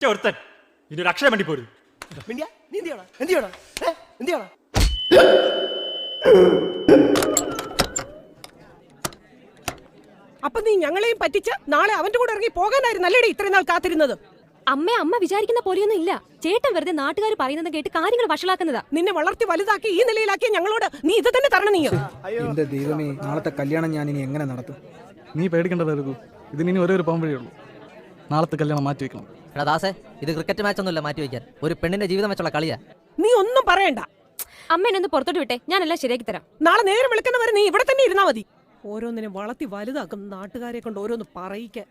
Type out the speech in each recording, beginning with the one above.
ഒരുത്തൻ. ഇനി ഒരു അക്ഷരം വേണ്ടി പോരുത്. മിണ്ടിയാ? നീ എന്ത് ചെയ്യണം? എന്ത് ചെയ്യണം? ഏ? എന്ത് ചെയ്യണം? അപ്പൊ നീ ഞങ്ങളെയും പറ്റിച്ച് നാളെ അവന്റെ കൂടെ ഇറങ്ങി പോകാനായിരുന്നു അല്ലേടി ഇത്രയും നാൾ കാത്തിരുന്നത്? അമ്മ അമ്മ വിചാരിക്കുന്ന പോലെയൊന്നും ഇല്ല. ചേട്ടൻ വെറുതെ നാട്ടുകാർ പറയുന്നത് കേട്ട് കാര്യങ്ങൾ വഷളാക്കുന്നതാ. നിന്നെ വളർത്തി വലുതാക്കി ഈ നിലയിലാക്കിയ ഞങ്ങളോട് നീ ഇത് തന്നെ തരണം നീ എന്റെ ദൈവമേ നാളത്തെ കല്യാണം ഞാൻ ഇനി എങ്ങനെ നടത്തും? നീ പേടിക്കേണ്ടതായിരുന്നു ഇതിന് ഇതിനി ഒരേ ഒരു പോകാൻ വഴിയുള്ളൂ നാളത്തെ കല്യാണം മാറ്റി വെക്കണം. എടാ ദാസേ ഇത് ക്രിക്കറ്റ് മാച്ച് ഒന്നുമില്ല മാറ്റി വയ്ക്കാൻ. ഒരു പെണ്ണിന്റെ ജീവിതം വെച്ചുള്ള കളിയാ. നീ ഒന്നും പറയണ്ട. അമ്മ എന്നെ ഒന്ന് പുറത്തോട്ട് വിട്ടെ ഞാനെല്ലാം ശരിയാക്കി തരാം. നാളെ നേരം വിളിക്കുന്നവരെ നീ ഇവിടെ തന്നെ ഇരുന്നാ മതി. ഓരോന്നിനെ വളർത്തി വലുതാക്കും നാട്ടുകാരെ കൊണ്ട് ഓരോന്ന് പറയിക്കാൻ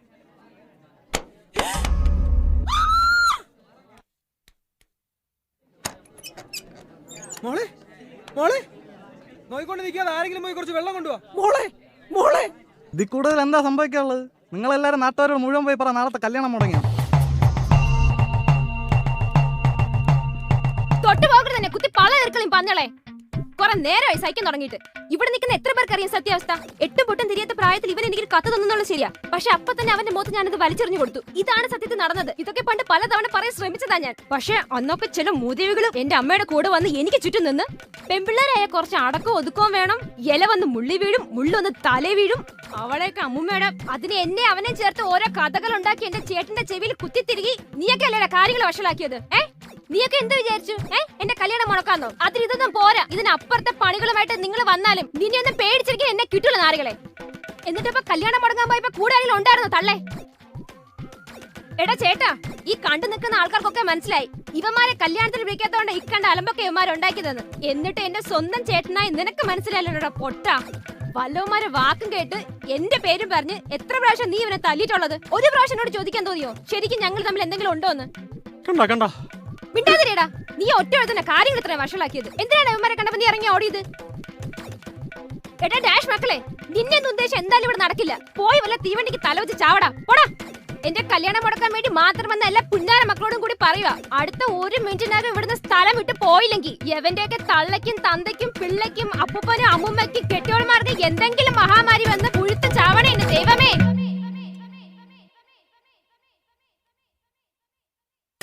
മോളെ മോളെ. നോയിക്കൊണ്ട് നിൽക്കാതെ ആരെങ്കിലും പോയി കുറച്ച് വെള്ളം കൊണ്ടുപോവാ മോളെ മോളെ. ഇതിൽ കൂടുതൽ എന്താ സംഭവിക്കാനുള്ളത്? നിങ്ങളെല്ലാവരും നാട്ടുകാരോട് മുഴുവൻ പോയി പറ നാളത്തെ കല്യാണം മുടങ്ങി തൊട്ട് പോകരുത് തന്നെ കുത്തി പല തീർക്കളയും പന്നളെ. കുറെ നേരമായി സഹിക്കാൻ തുടങ്ങിയിട്ട്. ഇവിടെ നിൽക്കുന്ന എത്ര പേർക്ക് അറിയാം സത്യാവസ്ഥ? എട്ടും പൊട്ടും തിരിയാത്ത പ്രായത്തിൽ ഇവൻ എനിക്ക് കത്ത് തന്നുള്ള ശരിയാ. പക്ഷെ അപ്പൊ തന്നെ അവന്റെ മുഖത്ത് ഞാനത് വലിച്ചെറിഞ്ഞു കൊടുത്തു. ഇതാണ് സത്യത്തിൽ നടന്നത്. ഇതൊക്കെ പണ്ട് പലതവണ പറയാൻ ശ്രമിച്ചതാ ഞാൻ. പക്ഷെ അന്നൊക്കെ ചില മൂദേവികളും എന്റെ അമ്മയുടെ കൂടെ വന്ന് എനിക്ക് ചുറ്റും നിന്ന് പെൺപിള്ളേരായ കുറച്ച് അടക്കവും ഒതുക്കവും വേണം. ഇല വന്ന് മുള്ളി വീഴും മുള്ളൊന്ന് തല വീഴും. അവളെയൊക്കെ അമ്മൂമ്മയുടെ അതിന് എന്നെ അവനെ ചേർത്ത് ഓരോ കഥകൾ ഉണ്ടാക്കി എന്റെ ചേട്ടന്റെ ചെവിയിൽ കുത്തിത്തിരികി. നീയൊക്കെ അല്ലേടാ കാര്യങ്ങൾ വഷളാക്കിയത്? ഏ? നീയൊക്കെ എന്ത് വിചാരിച്ചു? ഏ? എന്റെ കല്യാണം മുടക്കാന്നോ? അതിന് ഇതൊന്നും പോരാ. ഇതിനപ്പുറത്തെ പണികളുമായിട്ട് നിങ്ങൾ വന്നാലും നിന്നെ ഒന്നും പേടിച്ചിരിക്കാൻ എന്നെ കിട്ടൂല എന്നിട്ട് എന്നിട്ടിപ്പോ കല്യാണം മുടങ്ങാൻ പോയപ്പോ കൂടെ ആരെങ്കിലും ഉണ്ടായിരുന്നു തള്ളേ. എടാ ചേട്ടാ ഈ കണ്ടു നിൽക്കുന്ന ആൾക്കാർക്കൊക്കെ മനസ്സിലായി. ഇവന്മാരെ കല്യാണത്തിന് വിളിക്കാത്തോണ്ട് ഇക്കണ്ട അലമ്പൊക്കെ ഇവന്മാർ ഉണ്ടാക്കിയതെന്ന്. എന്നിട്ട് എന്റെ സ്വന്തം ചേട്ടനായി നിനക്ക് മനസ്സിലായില്ലോടാ പൊട്ട. വല്ലവന്മാരെ വാക്കും കേട്ട് എന്റെ പേരും പറഞ്ഞ് എത്ര പ്രാവശ്യം നീ ഇവനെ തല്ലിയിട്ടുള്ളത്? ഒരു പ്രാവശ്യം എന്നോട് ചോദിക്കാൻ തോന്നിയോ? ശരിക്കും ഞങ്ങൾ തമ്മിൽ എന്തെങ്കിലും ഉണ്ടോ എന്ന് കണ്ട. മിണ്ടാതിരിടാ നീ ഒറ്റ തന്നെ കാര്യങ്ങൾ ഇത്രയും വഷളാക്കിയത്. എന്തിനാണ് ഇവന്മാരെ കണ്ടപ്പോ നീ ഇറങ്ങി ഓടിയത്? എടാ ഡാഷ് മക്കളെ നിന്നെ ഒന്നും ഉദ്ദേശം എന്തായാലും ഇവിടെ നടക്കില്ല. പോയി വല്ല തീവണ്ടിക്ക് തലവെച്ച് ചാവടാ. പോടാ. എന്റെ കല്യാണം മുടക്കാൻ വേണ്ടി മാത്രം വന്ന എല്ലാ പുന്നാര മക്കളോടും കൂടി പറയുക അടുത്ത ഒരു മിനിറ്റിനകം ഇവിടുന്ന് സ്ഥലം വിട്ട് പോയില്ലെങ്കിൽ എവന്റെയൊക്കെ തള്ളയ്ക്കും തന്തയ്ക്കും പിള്ളയ്ക്കും അപ്പൂപ്പനും അമ്മുമ്മയ്ക്കും കെട്ടിയോൾമാർക്ക് എന്തെങ്കിലും മഹാമാരി വന്ന്